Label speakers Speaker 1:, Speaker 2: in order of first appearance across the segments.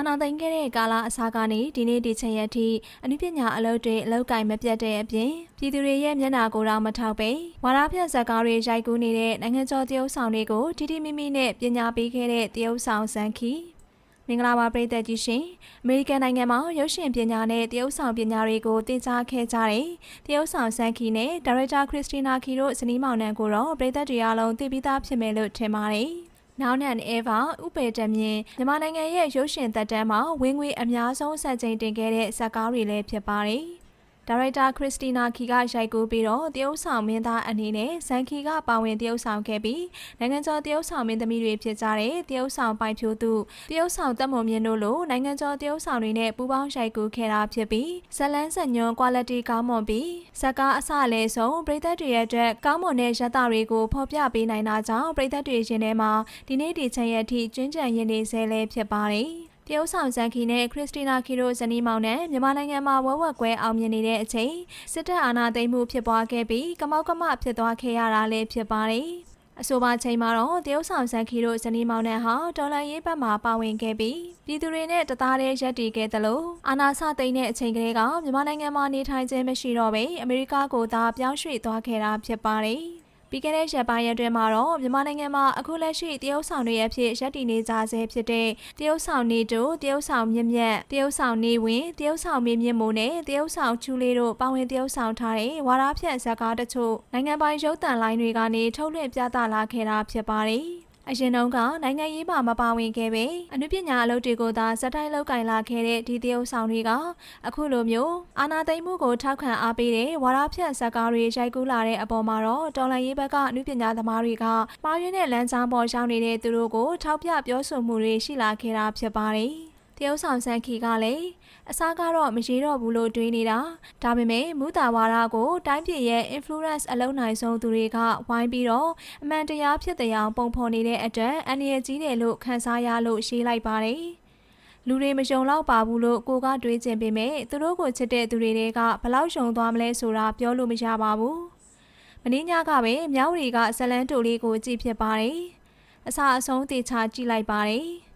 Speaker 1: အာနာသိမ့်ခဲ့တဲ့ကာလအစားကနေဒီနေ့ဒီချိန်ရက်ထိအနုပညာအလုပ်တွေအလောက်ကင်မပြတ်တဲ့အပြင်ပြည်သူတွေရဲ့မျက်နှာကိုယ်တော့မထောက်ပဲဝါရဖြတ်ဇာတ်ကားတွေရိုက်ကူးနေတဲ့နိုင်ငံကျော်တရုတ်ဆောင်တွေကိုတီတီမိမိနဲ့ပညာပေးခဲ့တဲ့တရုတ်ဆောင်ဇန်ခီမင်္ဂလာပါပရိသတ်ကြီးရှင်အမေရိကန်နိုင်ငံမှာရုပ်ရှင်ပညာနဲ့တရုတ်ဆောင်ပညာတွေကိုသင်ကြားခဲ့ကြတဲ့တရုတ်ဆောင်ဇန်ခီနဲ့ဒါရိုက်တာခရစ်စတီနာခီတို့ဇနီးမောင်နှံကိုတော့ပရိသတ်တွေအားလုံးသိပြီးသားဖြစ်မယ်လို့ထင်ပါတယ် နောင်နန်အေဗာဥပေတမြင့်မြန်မာနိုင်ငံရဲ့ရုပ်ရှင်သက်တမ်းမှာဝင်ငွေအများဆုံးဆက်ချိန်တင်ခဲ့တဲ့ဇာတ်ကားတွေလည်းဖြစ်ပါတယ်။ ဒါရိုက်တာခရစ်စတီနာခီကရိုက်ကူးပြီးတော့တရုတ်ဆောင်မင်းသားအနေနဲ့ဇန်ခီကပါဝင်တရုတ်ဆောင်ခဲ့ပြီးနိုင်ငံကျော်တရုတ်ဆောင်မင်းသမီးတွေဖြစ်ကြတဲ့တရုတ်ဆောင်ပိုင်ဖြိုးသူတရုတ်ဆောင်တက်မွန်မြင့်တို့လိုနိုင်ငံကျော်တရုတ်ဆောင်တွေနဲ့ပူးပေါင်းရိုက်ကူးခဲ့တာဖြစ်ပြီးဇလန်းဆက်ညွန် quality ကောင်းမွန်ပြီးဇက်ကားအစလဲဆုံးပရိသတ်တွေရဲ့အတွက်ကောင်းမွန်တဲ့ရသတွေကိုဖော်ပြပေးနိုင်တာကြောင့်ပရိသတ်တွေရှင်ထဲမှာဒီနေ့ဒီချိန်ရဲ့အထိကျွမ်းကျန်ရင်းနေဆဲလဲဖြစ်ပါတယ် တရုတ်ဆောင်ဇန်ခီနဲ့ခရစ်စတီနာခီတို့ဇနီးမောင်နဲ့မြန်မာနိုင်ငံမှာဝက်ဝက်ကွဲအောင်မြင်နေတဲ့အချိန်စစ်တပ်အာဏာသိမ်းမှုဖြစ်ပွားခဲ့ပြီးကမောက်ကမဖြစ်သွားခဲ့ရတာလည်းဖြစ်ပါတယ်။အဆိုပါချိန်မှာတော့တရုတ်ဆောင်ဇန်ခီတို့ဇနီးမောင်နှံဟာဒေါ်လာရေးဘက်မှာပါဝင်ခဲ့ပြီးပြည်သူတွေနဲ့တသားတည်းရပ်တည်ခဲ့သလိုအာနာဆသိမ်းတဲ့အချိန်ကလေးကမြန်မာနိုင်ငံမှာနေထိုင်ခြင်းမရှိတော့ဘဲအမေရိကကိုသာပြောင်းရွှေ့သွားခဲ့တာဖြစ်ပါတယ်။ ပြီးခဲ့တဲ့ရက်ပိုင်းရက်တွင်မှာတော့မြန်မာနိုင်ငံမှာအခုလက်ရှိတရုတ်ဆောင်တွေအဖြစ်ရပ်တည်နေကြဆဲဖြစ်တဲ့တရုတ်ဆောင်နေတို့တရုတ်ဆောင်မြင့်မြတ်တရုတ်ဆောင်နေဝင်တရုတ်ဆောင်မင်းမြင့်မိုးနဲ့တရုတ်ဆောင်ချူလေးတို့ပါဝင်တရုတ်ဆောင်ထားတဲ့ဝါရဖြန့်ဇာတ်ကားတချို့နိုင်ငံပိုင်ရုပ်သံလိုင်းတွေကနေထုတ်လွှင့်ပြသလာခဲ့တာဖြစ်ပါတယ်။ အရင်တုန်းကနိုင်ငံရေးမှာမပါဝင်ခဲ့ပေအနုပညာအလုပ်တွေကိုသာစက်တိုင်းလောက်ကင်လာခဲ့တဲ့ဒီတရုတ်ဆောင်တွေကအခုလိုမျိုးအာနာသိမ့်မှုကိုထောက်ခံအားပေးတဲ့ဝါရဖြန့်ဇက်ကားတွေရိုက်ကူးလာတဲ့အပေါ်မှာတော့တော်လန်ရေးဘက်ကအနုပညာသမားတွေကပါရင်းတဲ့လမ်းကြောင်းပေါ်ရောက်နေတဲ့သူတို့ကိုထောက်ပြပြောဆိုမှုတွေရှိလာခဲ့တာဖြစ်ပါတယ် တရုတ်ဆောင်ဆန်ခီကလည်းအစားကတော့မရေတော့ဘူးလို့တွေးနေတာဒါပေမဲ့မူတာဝါဒကိုတိုင်းပြည်ရဲ့ influence အလုံးနိုင်ဆုံးသူတွေကဝိုင်းပြီးတော့အမှန်တရားဖြစ်တဲ့အောင်ပုံဖော်နေတဲ့အတွက်အန္တရာယ်ကြီးတယ်လို့ခန်းစားရလို့ရှင်းလိုက်ပါတယ်လူတွေမယုံတော့ပါဘူးလို့ကိုကတွေးကျင်ပေမဲ့သူတို့ကိုချစ်တဲ့သူတွေကဘလောက်ယုံသွားမလဲဆိုတာပြောလို့မရပါဘူးမင်းညကပဲမြောက်ရီကဇလန်းတူလေးကိုကြည့်ဖြစ်ပါတယ်အစာအဆုံးတေချာကြည့်လိုက်ပါတယ်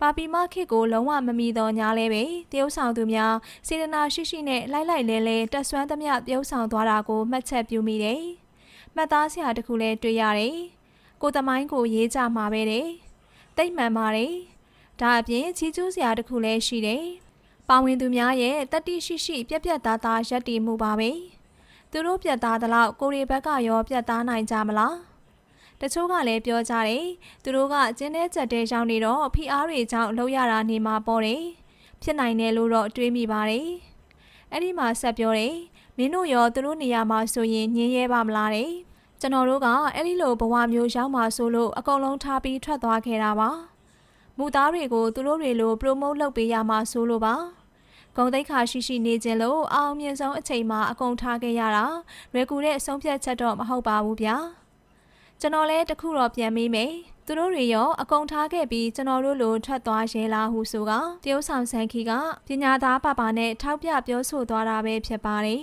Speaker 1: ပါပီမခေတ်ကိုလုံးဝမမီတော့ညာလဲပဲတရုတ်ဆောင်သူများစေတနာရှိရှိနဲ့လိုက်လိုက်လဲလဲတက်ဆွမ်းသမျှတရုတ်ဆောင်သွားတာကိုမှတ်ချက်ပြုမိတယ်။မှတ်သားစရာတခုလဲတွေ့ရတယ်။ကိုသမိုင်းကိုရေးကြမှာပဲတဲ့။တိတ်မှန်ပါတယ်။ဒါအပြင်ချီးကျူးစရာတခုလဲရှိတယ်။ပါဝင်သူများရဲ့တတိရှိရှိပြက်ပြက်သားသားရက်တည်မှုပါပဲ။သူတို့ပြက်သားသလောက်ကိုရီဘက်ကရောပြက်သားနိုင်ကြမလား။ တချို့ကလည်းပြောကြတယ်သူတို့ကကျင်းတဲ့ချက်တဲ့ကြောင့်နေတော့ဖိအားတွေကြောင့်လှုပ်ရတာနေမှာပေါ့တယ်ဖြစ်နိုင်တယ်လို့တော့တွေးမိပါတယ်အဲ့ဒီမှာဆက်ပြောတယ်မင်းတို့ရောသူတို့နေရာမှာဆိုရင်ညင်းရဲပါမလားတဲ့ကျွန်တော်တို့ကအဲ့ဒီလိုဘဝမျိုးရောက်မှာဆိုလို့အကုန်လုံးထားပြီးထွက်သွားခဲ့တာပါမူသားတွေကိုသူတို့တွေလို promote လုပ်ပေးရမှာဆိုလို့ပါဂုံတိတ်ခါရှိရှိနေခြင်းလို့အောင်မြင်ဆုံးအချိန်မှာအကုန်ထားခဲ့ရတာလွယ်ကူတဲ့အဆုံးဖြတ်ချက်တော့မဟုတ်ပါဘူးဗျာ။ ကျွန်တော်လည်းတခုတော့ပြန်မေးမယ်သူတို့တွေရောအကုန်ထားခဲ့ပြီးကျွန်တော်တို့လိုထွက်သွားရဲလားဟုဆိုကတရုတ်ဆောင်ဆန်ခီကပညာသားပါပါနဲ့ထောက်ပြပြောဆိုသွားတာပဲဖြစ်ပါတယ်